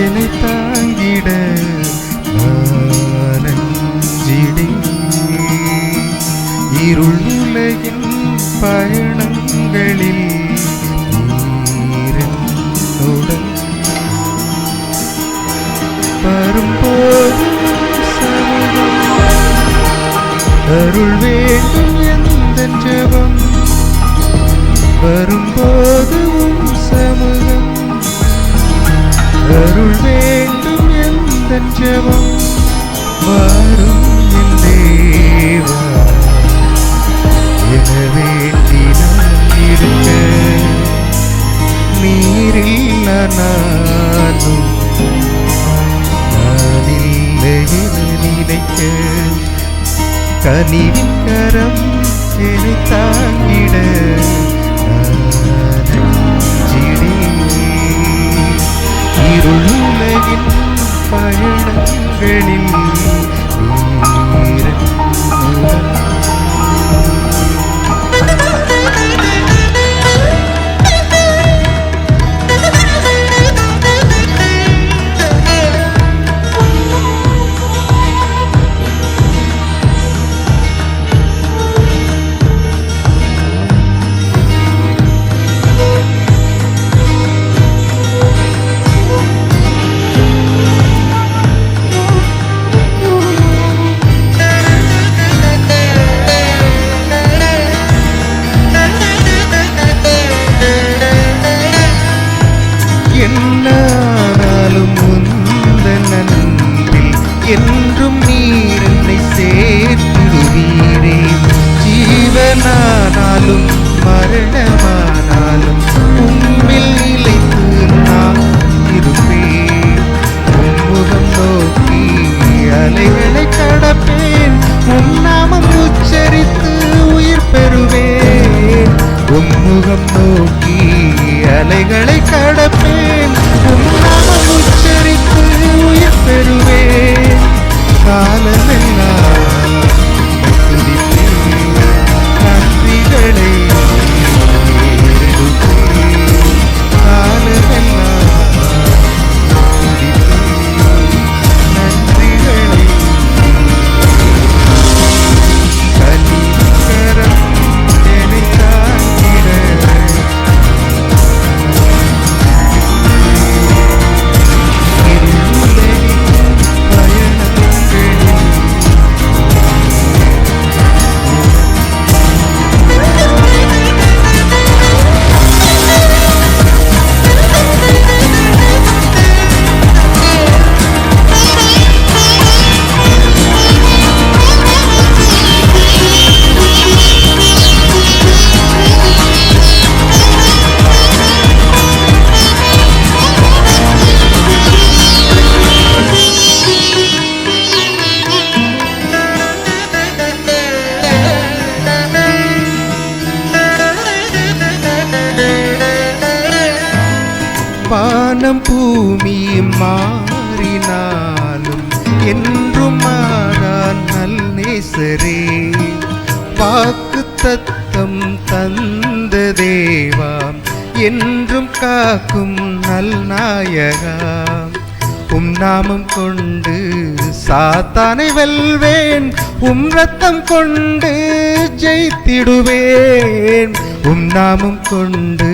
என்னை தாங்கிட நானஞ்சிடே இருள் உலகின் பயணங்களில் நீரனுடன் வரும்போது அருள் வேண்டும் எந்த ஜபம். வரும்போது அருள் வேண்டும் எந்த ஜெபம் வரும் என் தேவா என வேண்டி நான் இருக்க நீரில்ல நானும் நானில்லை என நினைக்க கனிவின் கரம் என்னை தாங்கிட நானஞ்சிடே. இருளுலகின் பயணங்களில் அலைகளை கடப்பேன். உச்சரித்து உயிர் பெறுவேன். காலமெல்லாம் வானம் பூமி மாறினாலும் என்றும் மாறான் நல் நேசரே. வாக்கு தத்தம் தந்த தேவாம் என்றும் காக்கும் நல் நாயகாம் உம் நாமம் கொண்டு சாத்தானை வெல்வேன் உம் ரத்தம் கொண்டு ஜெயித்திடுவேன். உம் நாமம் கொண்டு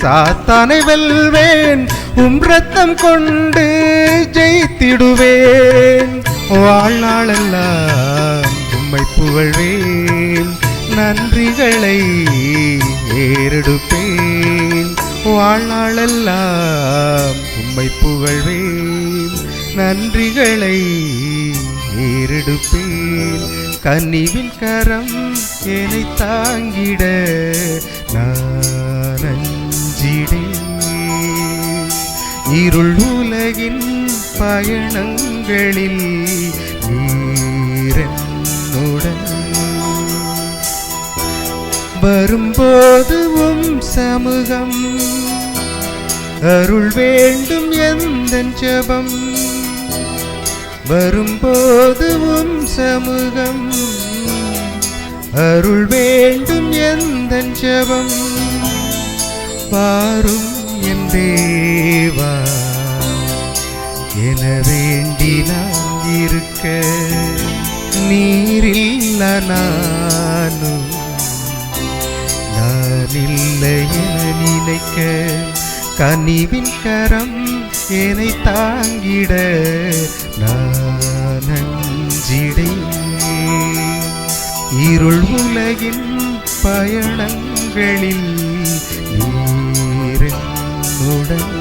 சாத்தானை வெல்வேன் உம் ரத்தம் கொண்டு ஜெயித்திடுவேன். வாழ்நாளெல்லாம் உம்மை புகழ்வேன் நன்றிகளை ஏறெடுப்பேன். வாழ்நாளெல்லாம் உம்மை புகழ்வேன் நன்றிகளை ஏறெடுப்பேன். கனிவின் கரம் என்னை தாங்கிட நான் அஞ்சிடேன். இருள் உலகின் பயணங்களில் நீரனுடன் வரும்போது உம் சமூகம் அருள் வேண்டும் எந்த ஜபம். வரும்போது உம் சமூகம் அருள் வேண்டும் எந்த ஜபம். பாரும் என் தேவா என வேண்டி நான் இருக்க நீரில்ல நானும் நான் இல்லை என நினைக்க கனிவின் கரம் என்னை தாங்கிட நான் அஞ்சிடேன் இருள் உலகின் பயணங்களில் நீரனுடன்